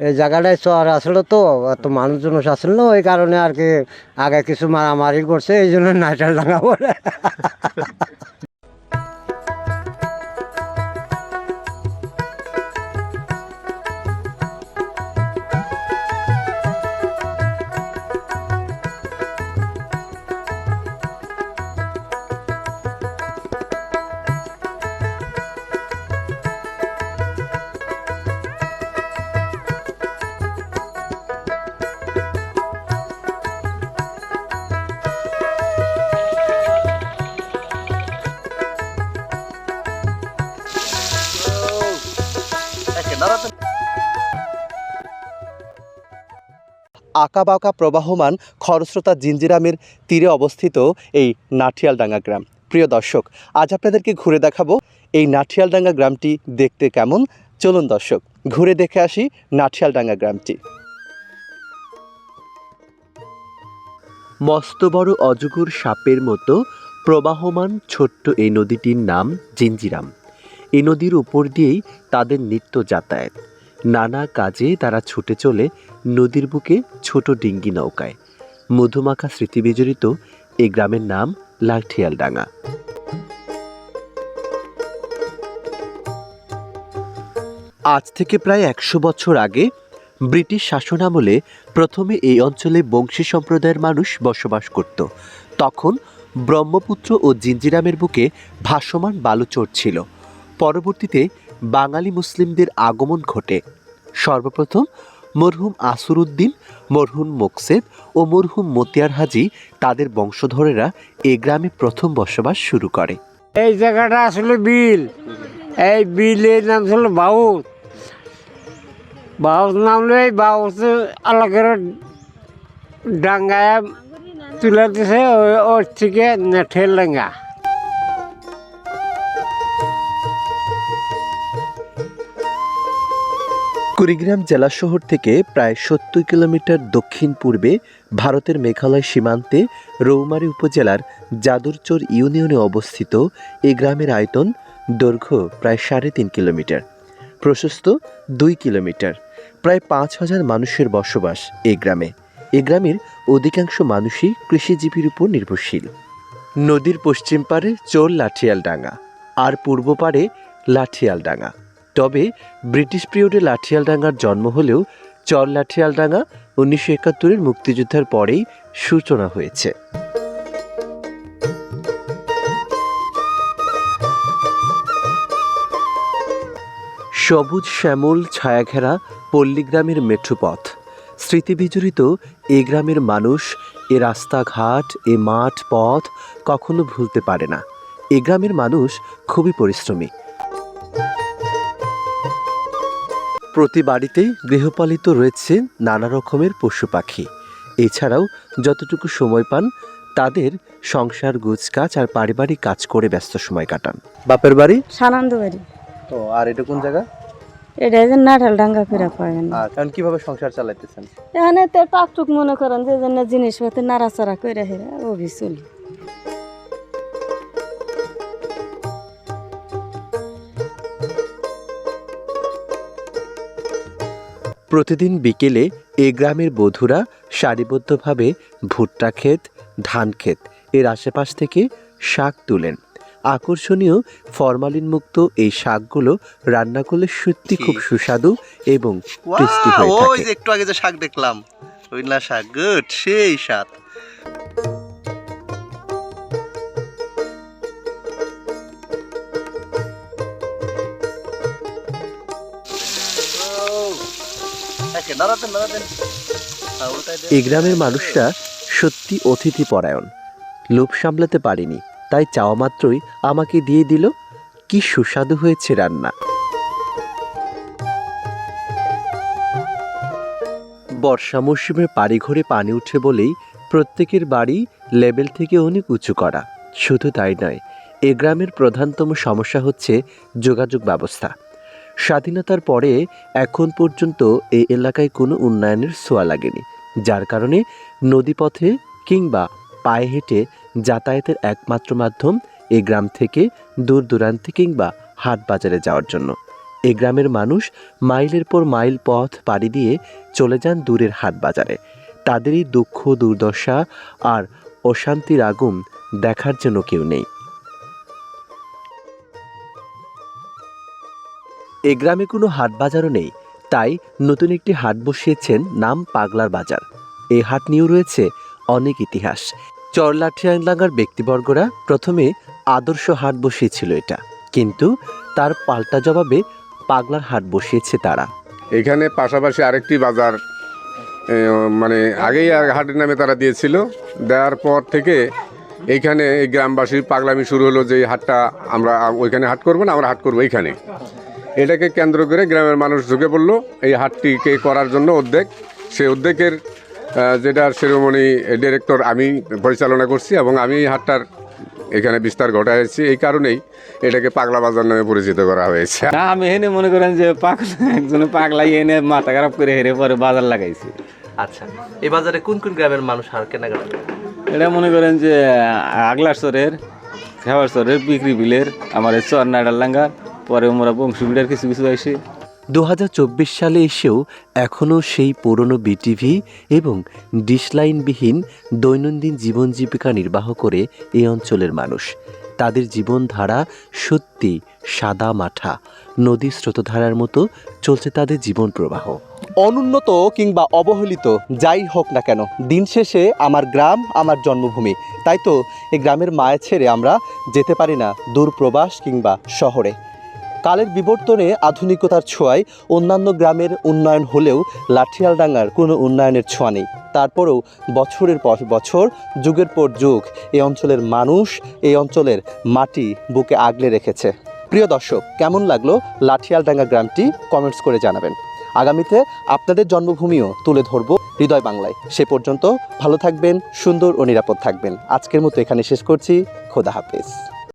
এই জায়গাটায় চর আসলো তো, এত মানুষজন আসল না, ওই কারণে আর কি আগে কিছু মারামারি করছে, এই জন্য নাইটাল ডাঙ্গা বলে আঁকাবাঁকা প্রবাহমান খরস্রোতা জিঞ্জিরামের তীরে অবস্থিত এই নাঠিয়ালডাঙ্গা গ্রাম। প্রিয় দর্শক আজ আপনাদেরকে ঘুরে দেখাবো এই নাঠিয়ালডাঙ্গা গ্রামটি দেখতে কেমন। চলুন দর্শক ঘুরে দেখে আসি নাঠিয়ালডাঙ্গা গ্রামটি। মস্ত বড় অজগর সাপের মতো প্রবাহমান ছোট্ট এই নদীটির নাম জিঞ্জিরাম। এই নদীর উপর দিয়েই তাদের নিত্য যাতায়াত। নানা কাজে তারা ছুটে চলে নদীর বুকে ছোট ডিঙ্গি নৌকায়। মধুমাখা স্মৃতিবিজড়িত এই গ্রামের নাম লাঠিয়ালডাঙ্গা আজ থেকে প্রায় একশো বছর আগে ব্রিটিশ শাসনামলে প্রথমে এই অঞ্চলে বংশী সম্প্রদায়ের মানুষ বসবাস করত। তখন ব্রহ্মপুত্র ও জিঞ্জিরামের বুকে ভাসমান বালুচর ছিল। পরবর্তীতে বাঙালি মুসলিমদের আগমন ঘটে। সর্বপ্রথম মরহুম আসরুদ্দিন, মরহুম মোকসেদ ও মরহুম মতিয়ার হাজি তাদের বংশধরেরা এ গ্রামে প্রথম বসবাস শুরু করে। এই জায়গাটা আসলে বিল। এই বিলের নাম ছিল বাউত বাউত নাম হলো এই বাউত আলাকের ডাঙ্গায় তুলে দিছে ওর থেকে নেঠের ডাঙ্গা কুড়িগ্রাম জেলা শহর থেকে প্রায় সত্তর কিলোমিটার দক্ষিণ পূর্বে ভারতের মেঘালয় সীমান্তে রৌমারী উপজেলার যাদুরচর ইউনিয়নে অবস্থিত এই গ্রামের আয়তন দৈর্ঘ্য প্রায় সাড়ে তিন কিলোমিটার, প্রশস্ত দুই কিলোমিটার, প্রায় পাঁচ হাজার মানুষের বসবাস এই গ্রামে। এই গ্রামের অধিকাংশ মানুষই কৃষিজীবীর উপর নির্ভরশীল। নদীর পশ্চিম পারে চোর লাঠিয়াল ডাঙ্গা আর পূর্ব পারে লাঠিয়াল ডাঙ্গা তবে ব্রিটিশ পিরিয়ডে লাঠিয়ালডাঙ্গার জন্ম হলেও চর লাঠিয়ালডাঙ্গা উনিশশো একাত্তরের মুক্তিযুদ্ধের পরেই সূচনা হয়েছে। সবুজ শ্যামল ছায়াঘেরা পল্লীগ্রামের মেঠোপথ। স্মৃতিবিজড়িত এ গ্রামের মানুষ এ রাস্তাঘাট, এ মাঠ, পথ কখনো ভুলতে পারে না। এ গ্রামের মানুষ খুবই পরিশ্রমী। প্রতি বাড়িতেই গৃহপালিত রয়েছে নানা রকমের পশু পাখি। এছাড়াও যতটুকু সময় পান তাদের সংসার গুজকাজ আর পারিবারিক কাজ করে ব্যস্ত সময় কাটান। বাপের বাড়ি? সানন্দ বাড়ি তো আর এটা কোন জায়গা? এটা যে নাঠাল ডাঙ্গা করে পাবেন আর কারণ কীভাবে সংসার চালাইতেছেন? এখানে তো টাকটুক মনে করেন যে জন্য জিনিসপত্র নাড়াচাড়া করে হেরা অভি চলি প্রতিদিন বিকেলে এ গ্রামের বধূরা সারিবদ্ধভাবে ভুট্টা ক্ষেত ধান ক্ষেত এর আশেপাশ থেকে শাক তুলেন। আকর্ষণীয় ফরমালিনমুক্ত এই শাকগুলো রান্না করলে সত্যি খুব সুস্বাদু এবং টেস্টি হয়ে ওই থাকে। যে একটু আগে যে শাক দেখলাম ওই না শাক গুড সেই স্বাদ। হ্যাঁ। এই গ্রামের মানুষরা সত্যি অতিথি পরায়ণ লোভ সামলাতে পারিনি, তাই চাওয়া মাত্রই আমাকে দিয়ে দিল কি সুস্বাদু হয়েছে রান্না। বর্ষা মৌসুমে বাড়ি ঘরে পানি উঠে বলেই প্রত্যেকের বাড়ি লেভেল থেকে অনেক উঁচু করা। শুধু তাই নয়, এ গ্রামের প্রধানতম সমস্যা হচ্ছে যোগাযোগ ব্যবস্থা। স্বাধীনতার পরে এখন পর্যন্ত এই এলাকায় কোনো উন্নয়নের ছোঁয়া লাগেনি, যার কারণে নদীপথে কিংবা পায়ে হেঁটে যাতায়াতের একমাত্র মাধ্যম এই গ্রাম থেকে দূর দূরান্তে কিংবা হাট বাজারে যাওয়ার জন্য। এই গ্রামের মানুষ মাইলের পর মাইল পথ পাড়ি দিয়ে চলে যান দূরের হাট বাজারে। তাদেরই দুঃখ, দুর্দশা আর অশান্তির আগুন দেখার জন্য কেউ নেই। এ গ্রামে কোনো হাট বাজারও নেই, তাই নতুন একটি হাট বসিয়েছেন নাম পাগলার বাজার। এই হাট নিয়েও রয়েছে অনেক ইতিহাস। চরলাঠিয়াঙ্গার ব্যক্তিবর্গরা প্রথমে আদর্শ হাট বসিয়েছিল এটা। কিন্তু তার পাল্টা জবাবে পাগলার হাট বসিয়েছে তারা। এখানে পাশাপাশি আরেকটি বাজার মানে আগেই হাটের নামে তারা দিয়েছিল। দেওয়ার পর থেকে এইখানে এই গ্রামবাসীর পাগলামি শুরু হলো যে হাটটা আমরা, ওইখানে হাট করব না, আমরা হাট করব এইখানে। এটাকে কেন্দ্র করে গ্রামের মানুষ ঢুকে পড়ল। এই হাটটিকে করার জন্য উদ্যোগ। সেই উদ্যোগের যেটা শিরোমণি ডিরেক্টর আমি পরিচালনা করছি এবং আমি এই হাটটার এখানে বিস্তার ঘটাইছি। এই কারণেই এটাকে পাগলা বাজার নামে পরিচিত করা হয়েছে। না আমি এনে মনে করেন যে পাগলা একজনে পাগলাই এনে মাথা খারাপ করে হেরে পরে বাজার লাগাইছি। আচ্ছা এই বাজারে কোন কোন গ্রামের মানুষ হার কেনাকাটা এটা মনে করেন যে আগলার চরের খেওয়ার চরের বিক্রি বিলের আমার এই চর নাডাল্লাঙ্গার পরে আমরা বংশী বিড়ার কিছু কিছু আইসি। দু সালে এসেও এখনও সেই পুরনো বিটিভি এবং ডিশলাইনবিহীন দৈনন্দিন জীবন জীবিকা নির্বাহ করে এই অঞ্চলের মানুষ। তাদের জীবনধারা সত্যি সাদা মাঠা নদীর স্রোতধারার মতো চলছে তাদের জীবন প্রবাহ। অনুন্নত কিংবা অবহেলিত যাই হোক না কেন দিন শেষে আমার গ্রাম আমার জন্মভূমি। তাই তো এই গ্রামের মায়া ছেড়ে আমরা যেতে পারি না দূর প্রবাস কিংবা শহরে। কালের বিবর্তনে আধুনিকতার ছোঁয়ায় অন্যান্য গ্রামের উন্নয়ন হলেও লাঠিয়ালডাঙ্গার কোনো উন্নয়নের ছোঁয়া নেই। তারপরেও বছরের পর বছর, যুগের পর যুগ এই অঞ্চলের মানুষ এই অঞ্চলের মাটি বুকে আগলে রেখেছে। প্রিয় দর্শক, কেমন লাগল লাঠিয়ালডাঙ্গা গ্রামটি? কমেন্টস করে জানাবেন। আগামীতে আপনাদের জন্মভূমিও তুলে ধরবো হৃদয় বাংলায়। সে পর্যন্ত ভালো থাকবেন, সুন্দর ও নিরাপদ থাকবেন। আজকের মতো এখানে শেষ করছি। খোদা হাফেজ।